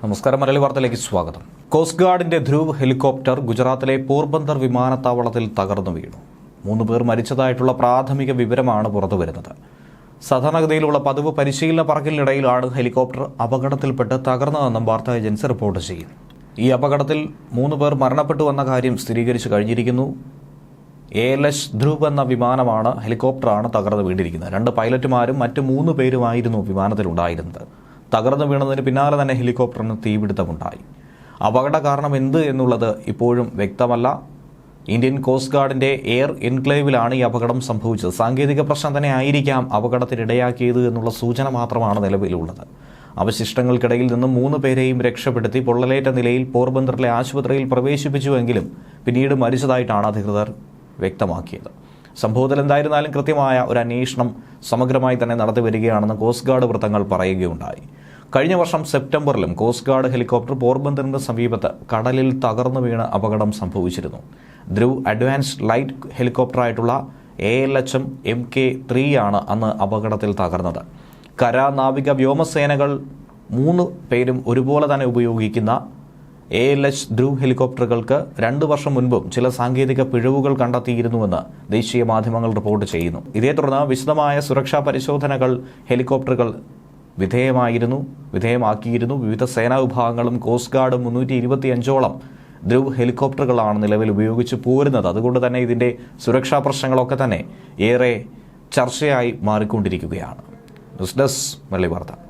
നമസ്കാരം. മലയാളി വാർത്തയിലേക്ക് സ്വാഗതം. കോസ്റ്റ് ഗാർഡിന്റെ ധ്രുവ് ഹെലികോപ്റ്റർ ഗുജറാത്തിലെ പോർബന്ദർ വിമാനത്താവളത്തിൽ തകർന്നു വീണു. മൂന്ന് പേർ മരിച്ചതായിട്ടുള്ള പ്രാഥമിക വിവരമാണ് പുറത്തുവരുന്നത്. സാധാരണഗതിയിലുള്ള പതിവ് പരിശീലന പറക്കലിനിടയിലാണ് ഹെലികോപ്റ്റർ അപകടത്തിൽപ്പെട്ട് തകർന്നതെന്നും വാർത്താ ഏജൻസി റിപ്പോർട്ട് ചെയ്യുന്നു. ഈ അപകടത്തിൽ മൂന്ന് പേർ മരണപ്പെട്ടു എന്ന കാര്യം സ്ഥിരീകരിച്ചു കഴിഞ്ഞിരിക്കുന്നു. എ എൽ എസ് ധ്രുവ് എന്ന വിമാനമാണ് ഹെലികോപ്റ്ററാണ് തകർന്നു വീണ്ടിരിക്കുന്നത് രണ്ട് പൈലറ്റുമാരും മറ്റ് മൂന്ന് പേരുമായിരുന്നു വിമാനത്തിലുണ്ടായിരുന്നത്. തകർന്നു വീണതിന് പിന്നാലെ തന്നെ ഹെലികോപ്റ്ററിന് തീപിടുത്തമുണ്ടായി. അപകട കാരണം എന്ത് എന്നുള്ളത് ഇപ്പോഴും വ്യക്തമല്ല. ഇന്ത്യൻ കോസ്റ്റ് ഗാർഡിന്റെ എയർ എൻക്ലേവിലാണ് ഈ അപകടം സംഭവിച്ചത്. സാങ്കേതിക പ്രശ്നം തന്നെ ആയിരിക്കാം അപകടത്തിനിടയാക്കിയത് എന്നുള്ള സൂചന മാത്രമാണ് നിലവിലുള്ളത്. അവശിഷ്ടങ്ങൾക്കിടയിൽ നിന്നും മൂന്ന് പേരെയും രക്ഷപ്പെടുത്തി പൊള്ളലേറ്റ നിലയിൽ പോർബന്തറിലെ ആശുപത്രിയിൽ പ്രവേശിപ്പിച്ചുവെങ്കിലും പിന്നീട് മരിച്ചതായിട്ടാണ് അധികൃതർ വ്യക്തമാക്കിയത്. സംഭവത്തിൽ എന്തായിരുന്നാലും കൃത്യമായ ഒരു അന്വേഷണം സമഗ്രമായി തന്നെ നടത്തി വരികയാണെന്ന് കോസ്റ്റ് ഗാർഡ് വൃത്തങ്ങൾ പറയുകയുണ്ടായി. കഴിഞ്ഞ വർഷം സെപ്റ്റംബറിലും കോസ്റ്റ് ഗാർഡ് ഹെലികോപ്റ്റർ പോർബന്തറിന്റെ സമീപത്ത് കടലിൽ തകർന്നു വീണ് അപകടം സംഭവിച്ചിരുന്നു. Dhruv advanced light ഹെലികോപ്റ്ററായിട്ടുള്ള A L H M M K three ആണ് അന്ന് അപകടത്തിൽ തകർന്നത്. കര നാവിക വ്യോമസേനകൾ മൂന്ന് പേരും ഒരുപോലെ തന്നെ ഉപയോഗിക്കുന്ന എ എൽ എച്ച് ധ്രുവ് ഹെലികോപ്റ്ററുകൾക്ക് രണ്ട് വർഷം മുൻപും ചില സാങ്കേതിക പിഴവുകൾ കണ്ടെത്തിയിരുന്നുവെന്ന് ദേശീയ മാധ്യമങ്ങൾ റിപ്പോർട്ട് ചെയ്യുന്നു. ഇതേ തുടർന്ന് വിശദമായ സുരക്ഷാ പരിശോധനകൾ ഹെലികോപ്റ്ററുകൾ വിധേയമായിരുന്നു വിധേയമാക്കിയിരുന്നു വിവിധ സേനാ വിഭാഗങ്ങളും കോസ്റ്റ് ഗാർഡും മുന്നൂറ്റി ഇരുപത്തി അഞ്ചോളം ധ്രുവ് ഹെലികോപ്റ്ററുകളാണ് നിലവിൽ ഉപയോഗിച്ച് പോരുന്നത്. അതുകൊണ്ട് തന്നെ ഇതിന്റെ സുരക്ഷാ പ്രശ്നങ്ങളൊക്കെ തന്നെ ഏറെ ചർച്ചയായി മാറിക്കൊണ്ടിരിക്കുകയാണ്. ന്യൂസ് ഡെസ്ക് മല്ലി വാർത്ത.